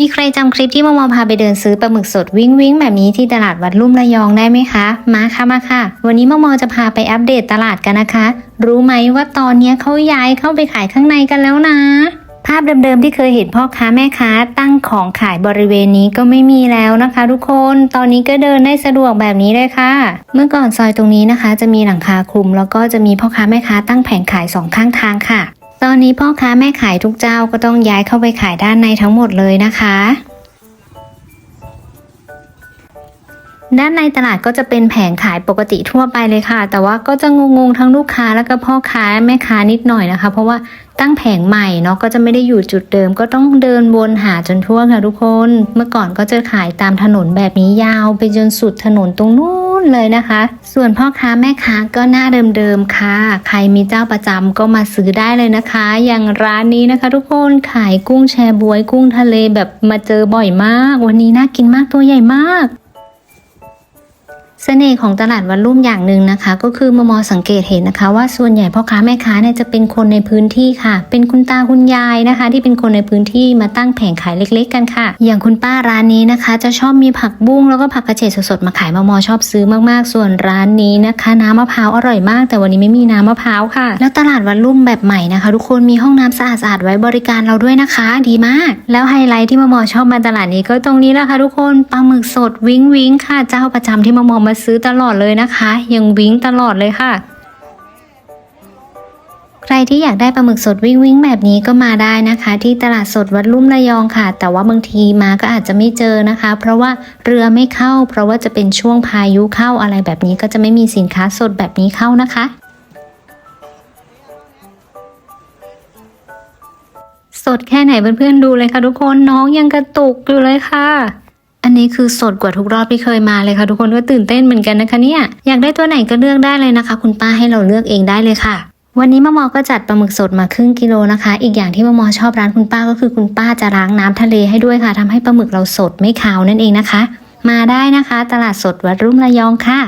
มีใครจำคลิปที่มอมอพาไปเดินซื้อปลาหมึกสดวิ่งวิ่งแบบนี้ที่ตลาดวัดลุ่มระยองได้ไหมคะ มาค่ะมาค่ะ วันนี้มอมอจะพาไปอัปเดตตลาดกันนะคะ รู้ไหมว่าตอนนี้เขาย้ายเข้าไปขายข้างในกันแล้วนะ ภาพเดิมๆที่เคยเห็นพ่อค้าแม่ค้าตั้งของขายบริเวณนี้ก็ไม่มีแล้วนะคะ ทุกคนตอนนี้ก็เดินได้สะดวกแบบนี้เลยค่ะ เมื่อก่อนซอยตรงนี้นะคะ จะมีหลังคาคลุม แล้วก็จะมีพ่อค้าแม่ค้าตั้งแผงขายสองข้างทางค่ะ ตอนนี้พ่อค้าแม่ขายทุกเจ้าก็ต้องย้ายเข้าไปขายด้านในทั้งหมดเลยนะคะ ด้านในตลาดก็จะเป็นแผงขายปกติทั่วไปเลยค่ะ แต่ว่าก็จะงงๆทั้งลูกค้าแล้วก็พ่อค้าแม่ค้านิดหน่อยนะคะ เพราะว่าตั้งแผงใหม่เนาะก็จะไม่ได้อยู่จุดเดิม ก็ต้องเดินวนหาจนทั่วค่ะทุกคน เมื่อก่อนก็จะขายตามถนนแบบนี้ยาวไปจนสุดถนนตรงนู้น เลยนะคะ ส่วนพ่อค้าแม่ค้าก็หน้าเดิมๆค่ะ ใครมีเจ้าประจำก็มาซื้อได้เลยนะคะ อย่างร้านนี้นะคะ ทุกคนขายกุ้งแชบวยกุ้งทะเลแบบมาเจอบ่อยมาก วันนี้น่ากินมากตัวใหญ่มาก เสน่ห์ของตลาดวันรุ่มอย่างหนึ่งนะคะ ก็คือมมสังเกตเห็นนะคะ ว่าส่วนใหญ่พ่อค้าแม่ค้าเนี่ยจะเป็นคนในพื้นที่ค่ะ เป็นคุณตาคุณยายนะคะ ที่เป็นคนในพื้นที่มาตั้งแผงขายเล็ก ๆ กันค่ะ อย่างคุณป้าร้านนี้นะคะ จะชอบมีผักบุ้งแล้วก็ผักกระเฉดสดๆมาขายมมชอบซื้อมากๆ ส่วนร้านนี้นะคะ น้ำมะพร้าวอร่อยมาก แต่วันนี้ไม่มีน้ำมะพร้าวค่ะ แล้วตลาดวันรุ่มแบบใหม่นะคะ ทุกคนมีห้องน้ำสะอาดๆไว้บริการเราด้วยนะคะ ดีมาก แล้วไฮไลท์ที่มมชอบมาตลาดนี้ก็ตรงนี้แหละค่ะทุกคนปลาหมึกสดวิ้งวิ้งค่ะ เจ้าประจำที่มมมาซื้อตลอดเลยนะคะ ยังวิ้งตลอดเลยค่ะ ใครที่อยากได้ปลาหมึกสดวิ่งวิ่งแบบนี้ก็มาได้นะคะ ที่ตลาดสดวัดลุ่มระยองค่ะ แต่ว่าบางทีมาก็อาจจะไม่เจอนะคะ เพราะว่าเรือไม่เข้า เพราะว่าจะเป็นช่วงพายุเข้าอะไรแบบนี้ก็จะไม่มีสินค้าสดแบบนี้เข้านะคะสดแค่ไหนเพื่อนๆดูเลยค่ะทุกคนน้องยังกระตุกอยู่เลยค่ะ อันนี้คือสดกว่าทุกรอบที่เคยมาเลยค่ะ ทุกคนก็ตื่นเต้นเหมือนกันนะคะเนี่ยอยากได้ตัวไหนก็เลือกได้เลยนะคะ คุณป้าให้เราเลือกเองได้เลยค่ะวันนี้มะมอก็จัดปลาหมึกสดมาครึ่งกิโลนะคะ อีกอย่างที่มะมอชอบร้านคุณป้าก็คือคุณป้าจะล้างน้ำทะเลให้ด้วยค่ะทำให้ปลาหมึกเราสดไม่คาวนั่นเองนะคะ มาได้นะคะ ตลาดสดวัดรุ่มระยองค่ะ